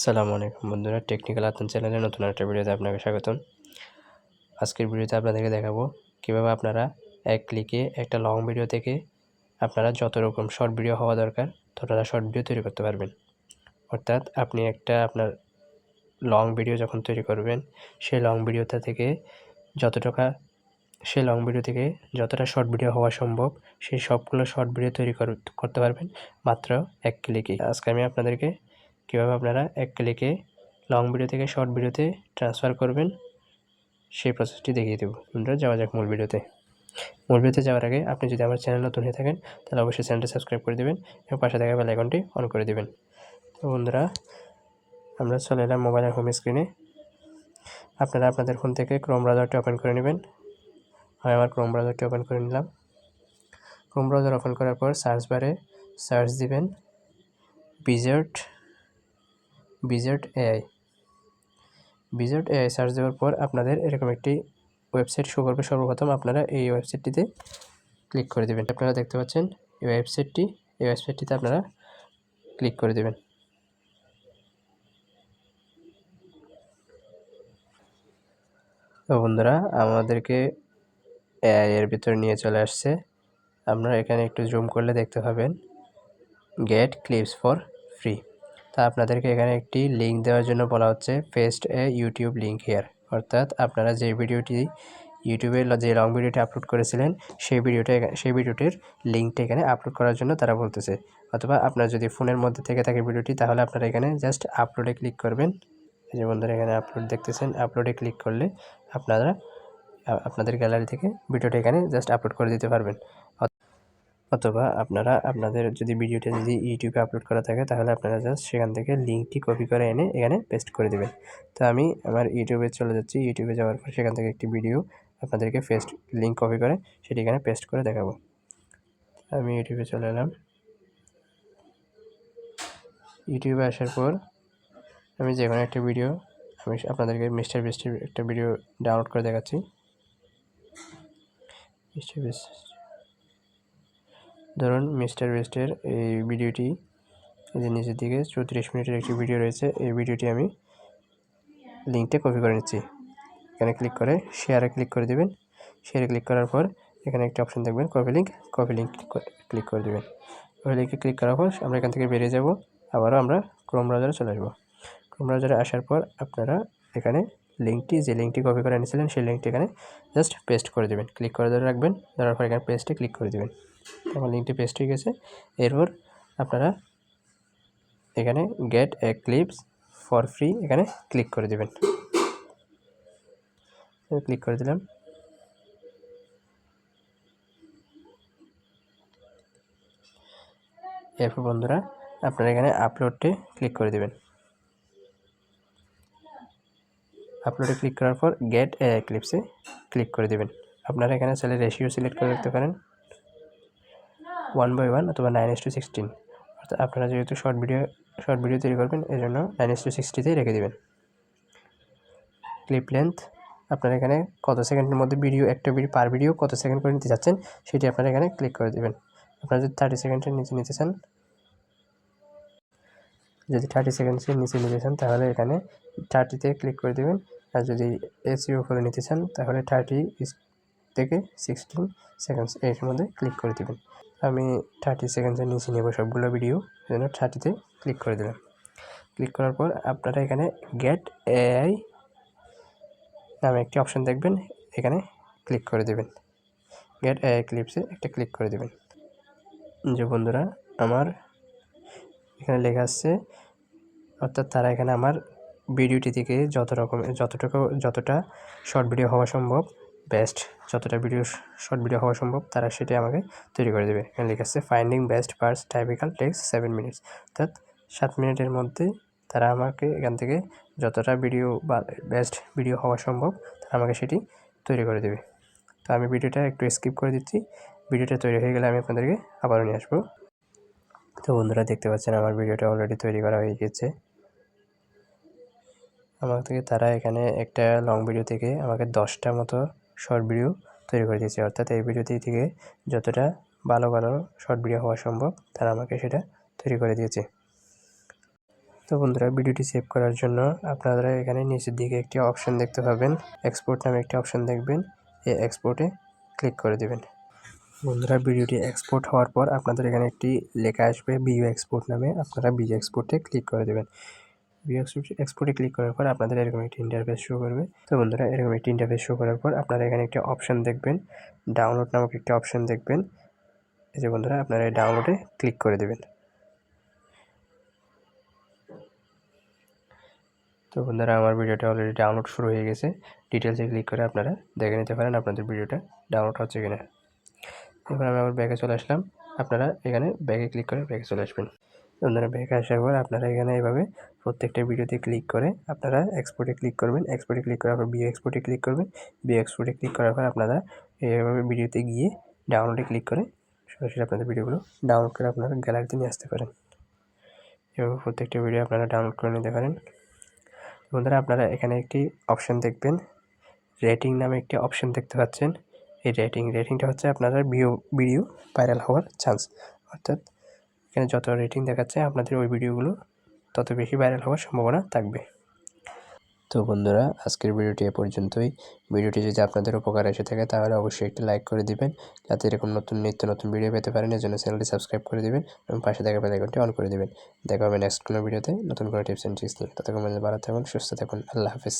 আসসালামু আলাইকুম বন্ধুরা টেকনিক্যাল আতন চ্যানেলে নতুন একটা ভিডিওতে আপনাকে স্বাগতম। আজকের ভিডিওতে আপনাদেরকে দেখাবো কীভাবে আপনারা এক ক্লিকে একটা লং ভিডিও থেকে আপনারা যত রকম শর্ট ভিডিও হওয়া দরকার, ততটা শর্ট ভিডিও তৈরি করতে পারবেন। অর্থাৎ আপনি একটা আপনার লং ভিডিও যখন তৈরি করবেন, সেই লং ভিডিওটা থেকে যত টাকা সেই লং ভিডিও থেকে যতটা শর্ট ভিডিও হওয়া সম্ভব, সেই সবগুলো শর্ট ভিডিও তৈরি করতে পারবেন মাত্র এক ক্লিকে আজকে আমি আপনাদেরকে কীভাবে আপনারা এক ক্লিকে লং ভিডিও থেকে শর্ট ভিডিওতে ট্রান্সফার করবেন, সেই প্রসেসটি দেখিয়ে দেবো। বন্ধুরা যাওয়া যাক মূল ভিডিওতে মূল ভিডিওতে যাওয়ার আগে আপনি যদি আমার চ্যানেল নতুন হয়ে থাকেন, তাহলে অবশ্যই চ্যানেলটি সাবস্ক্রাইব করে দেবেন এবং পাশে থাকা বেল আইকনটি অন করে দেবেন। তো বন্ধুরা, আমরা চলে এলাম মোবাইলের হোম স্ক্রিনে আপনারা আপনাদের ফোন থেকে ক্রোম ব্রাউজারটি ওপেন করে নেবেন। আমি আমার ক্রোম ব্রাউজারটি ওপেন করে নিলাম। ক্রোম ব্রাউজার ওপেন করার পর সার্চ বারে সার্চ দিবেন Vizard Vizard AI Vizard AI search দেওয়ার পর আপনাদের এরকম একটি ওয়েবসাইট শো করবে। সর্বপ্রথম আপনারা এই ওয়েবসাইটটিতে ক্লিক করে দেবেন। আপনারা দেখতে পাচ্ছেন, এই ওয়েবসাইটটি এই ওয়েবসাইটটিতে আপনারা ক্লিক করে দেবেন। তো বন্ধুরা, আমাদেরকে এআই এর ভিতরে নিয়ে চলে আসছে। আপনারা এখানে একটু জুম করলে দেখতে পাবেন। গেট ক্লিপস ফর ফ্রি তা আপনাদেরকে এখানে একটি লিঙ্ক দেওয়ার জন্য বলা হচ্ছে paste a YouTube link here অর্থাৎ আপনারা যে ভিডিওটি ইউটিউবে যে লং ভিডিওটি আপলোড করেছিলেন, সেই ভিডিওটা সেই ভিডিওটির লিঙ্কটা এখানে আপলোড করার জন্য তারা বলতেছে। অথবা আপনার যদি ফোনের মধ্যে থেকে থাকে ভিডিওটি, তাহলে আপনারা এখানে জাস্ট আপলোডে ক্লিক করবেন। যে বন্ধুরা, এখানে আপলোড দেখতেছেন আপলোডে ক্লিক করলে আপনারা আপনাদের গ্যালারি থেকে ভিডিওটা এখানে জাস্ট আপলোড করে দিতে পারবেন। অথবা আপনারা আপনাদের যদি ভিডিওটা যদি ইউটিউবে আপলোড করা থাকে, তাহলে আপনারা জাস্ট সেখান থেকে লিঙ্কটি কপি করে এনে এখানে পেস্ট করে দেবেন। তো আমি আমার ইউটিউবে চলে যাচ্ছি। ইউটিউবে যাওয়ার পর সেখান থেকে একটি ভিডিও আপনাদেরকে পেস্ট লিঙ্ক কপি করে সেটি এখানে পেস্ট করে দেখাবো। আমি ইউটিউবে চলে এলাম। ইউটিউবে আসার পর আমি যে কোনো একটা ভিডিও আমি আপনাদেরকে মিস্টার বেস্টের একটা ভিডিও ডাউনলোড করে দেখাচ্ছি। মিস্টার ধরুন মিস্টার বেস্টের এই ভিডিওটি যে নিচের দিকে চৌত্রিশ মিনিটের একটি ভিডিও রয়েছে, এই ভিডিওটি আমি লিঙ্কটা কপি করে নিচ্ছি। এখানে ক্লিক করে শেয়ারে ক্লিক করে দেবেন। শেয়ারে ক্লিক করার পর এখানে একটা অপশন দেখবেন copy link copy link click করে দেবেন। কপি লিঙ্কে ক্লিক করার পর আমরা এখান থেকে বেরিয়ে যাব, আবারও আমরা ক্রোম ব্রাউজারে চলে আসব। ক্রোম ব্রাউজারে আসার পর আপনারা এখানে লিঙ্কটি, যে লিঙ্কটি কপি করে এনেছিলেন, সেই লিঙ্কটি এখানে জাস্ট পেস্ট করে দেবেন। ক্লিক করে ধরে রাখবেন, ধরার পর এখানে পেস্টে ক্লিক করে দেবেন। আমার লিঙ্কটি পেস্ট হয়ে গেছে। এরপর আপনারা এখানে get a clips for free এখানে ক্লিক করে দেবেন। ক্লিক করে দিলাম। এরপর বন্ধুরা আপনারা এখানে আপলোডে ক্লিক করে দেবেন। আপলোডে ক্লিক করার পর গেট ক্লিপসে ক্লিক করে দেবেন। আপনারা এখানে চাইলে রেশিও সিলেক্ট করে রাখতে পারেন। ওয়ান বাই ওয়ান অথবা নাইন এস টু সিক্সটিন অর্থাৎ আপনারা যেহেতু শর্ট ভিডিও শর্ট ভিডিও তৈরি করবেন এই জন্য নাইন এস টু সিক্সটিতেই রেখে দেবেন। ক্লিপ লেন্থ আপনারা এখানে কত সেকেন্ডের মধ্যে ভিডিও একটা ভিডিও পার ভিডিও কত সেকেন্ড করে নিতে চাচ্ছেন সেটি আপনারা এখানে ক্লিক করে দেবেন। আপনারা যদি থার্টি সেকেন্ডের নিচে নিতে চান যদি থার্টি সেকেন্ডসের নিচে নিতে চান, তাহলে এখানে থার্টিতে ক্লিক করে দেবেন। আর যদি এসিও করে নিতে চান, তাহলে থার্টি থেকে সিক্সটিন সেকেন্ডস এর মধ্যে ক্লিক করে দেবেন। আমি থার্টি সেকেন্ডসের নিচে নেব সবগুলো ভিডিও জন্য থার্টিতে ক্লিক করে দিলাম। ক্লিক করার পর আপনারা এখানে গেট এআই নামে একটি অপশন দেখবেন, এখানে ক্লিক করে দেবেন। গেট এআই ক্লিপসে একটা ক্লিক করে দেবেন। যে বন্ধুরা, আমার এখানে লেখা আসছে অর্থাৎ তারা এখানে আমার ভিডিওটি থেকে যত রকম, যতটুকু, যতটা শর্ট ভিডিও হওয়া সম্ভব বেস্ট যতটা ভিডিও শর্ট ভিডিও হওয়া সম্ভব, তারা সেটি আমাকে তৈরি করে দেবে। এখানে লেখা আছে finding best parts typical takes seven minutes অর্থাৎ সাত মিনিটের মধ্যে তারা আমাকে এখান থেকে যতটা ভিডিও বা বেস্ট ভিডিও হওয়া সম্ভব, তারা আমাকে সেটি তৈরি করে দেবে। তো আমি ভিডিওটা একটু স্কিপ করে দিচ্ছি। ভিডিওটা তৈরি হয়ে গেলে আমি আপনাদেরকে আবারও নিয়ে আসব। তো বন্ধুরা দেখতে পাচ্ছেন আমার ভিডিওটা অলরেডি তৈরি করা হয়ে গেছে। আমার থেকে তারা এখানে একটা লং ভিডিও থেকে আমাকে দশটা মতো শর্ট ভিডিও তৈরি করে দিয়েছে। অর্থাৎ এই ভিডিওটি থেকে যতটা ভালো ভালো শর্ট ভিডিও হওয়া সম্ভব, তারা আমাকে সেটা তৈরি করে দিয়েছে। তো বন্ধুরা ভিডিওটি সেভ করার জন্য আপনারা এখানে নিচের দিকে একটি অপশন দেখতে পাবেন। এক্সপোর্ট নামে একটি অপশন দেখবেন। এই এক্সপোর্টে ক্লিক করে দেবেন। বন্ধুরা ভিডিওটি এক্সপোর্ট হওয়ার পর আপনাদের এখানে একটি লেখা আসবে ভিউ এক্সপোর্ট নামে। আপনারা ভিউ এক্সপোর্টে ক্লিক করে দেবেন। ভিউ এক্সপোর্টে ক্লিক করার পর আপনাদের এরকম একটি ইন্টারফেস শো করবে। তো বন্ধুরা, এরকম একটি ইন্টারফেস শো করার পর আপনারা এখানে একটি অপশান দেখবেন। ডাউনলোড নামক একটি অপশান দেখবেন। এই যে বন্ধুরা, আপনারা এই ডাউনলোডে ক্লিক করে দেবেন। তো বন্ধুরা, আমার ভিডিওটা অলরেডি ডাউনলোড শুরু হয়ে গেছে। ডিটেলসে ক্লিক করে আপনারা দেখে নিতে পারেন আপনাদের ভিডিওটা ডাউনলোড হচ্ছে কিনা। এবার আমি আবার ব্যাগে চলে আসলাম। আপনারা এখানে ব্যাগে ক্লিক করে ব্যাগে চলে আসবেন। বন্ধুরা ব্যাগে আসার পর আপনারা এখানে এভাবে প্রত্যেকটা ভিডিওতে ক্লিক করে আপনারা এক্সপোর্টে ক্লিক করবেন। এক্সপোর্টে ক্লিক করার পর বিও এক্সপোর্টে ক্লিক করবেন। বিও এক্সপোর্টে ক্লিক করার পর আপনারা এইভাবে ভিডিওতে গিয়ে ডাউনলোডে ক্লিক করে সরাসরি আপনাদের ভিডিওগুলো ডাউনলোড করে আপনারা গ্যালারিতে নিয়ে আসতে পারেন। এভাবে প্রত্যেকটা ভিডিও আপনারা ডাউনলোড করে নিতে পারেন। বন্ধুরা, আপনারা এখানে একটি অপশন দেখবেন। রেটিং নামে একটি অপশন দেখতে পাচ্ছেন। এই রেটিং রেটিংটা হচ্ছে আপনারা ভিউ ভিডিও ভাইরাল হওয়ার চান্স অর্থাৎ এখানে যত রেটিং দেখাচ্ছে, আপনাদের ওই ভিডিওগুলো তত বেশি ভাইরাল হওয়ার সম্ভাবনা থাকবে। তো বন্ধুরা, আজকের ভিডিওটি এ পর্যন্তই। ভিডিওটি যদি আপনাদের উপকার এসে থাকে, তাহলে অবশ্যই একটি লাইক করে দিবেন। যাতে এরকম নতুন, নিত্য নতুন ভিডিও পেতে পারেন এর জন্য চ্যানেলটি সাবস্ক্রাইব করে দিবেন এবং পাশে থাকা বেল আইকনটি অন করে দিবেন। দেখা হবে নেক্সট কোনো ভিডিওতে নতুন কোনো টিপস অ্যান্ড ট্রিক্স নিয়ে। ততক্ষণ ভালো থাকুন, সুস্থ থাকুন। আল্লাহ হাফিজ।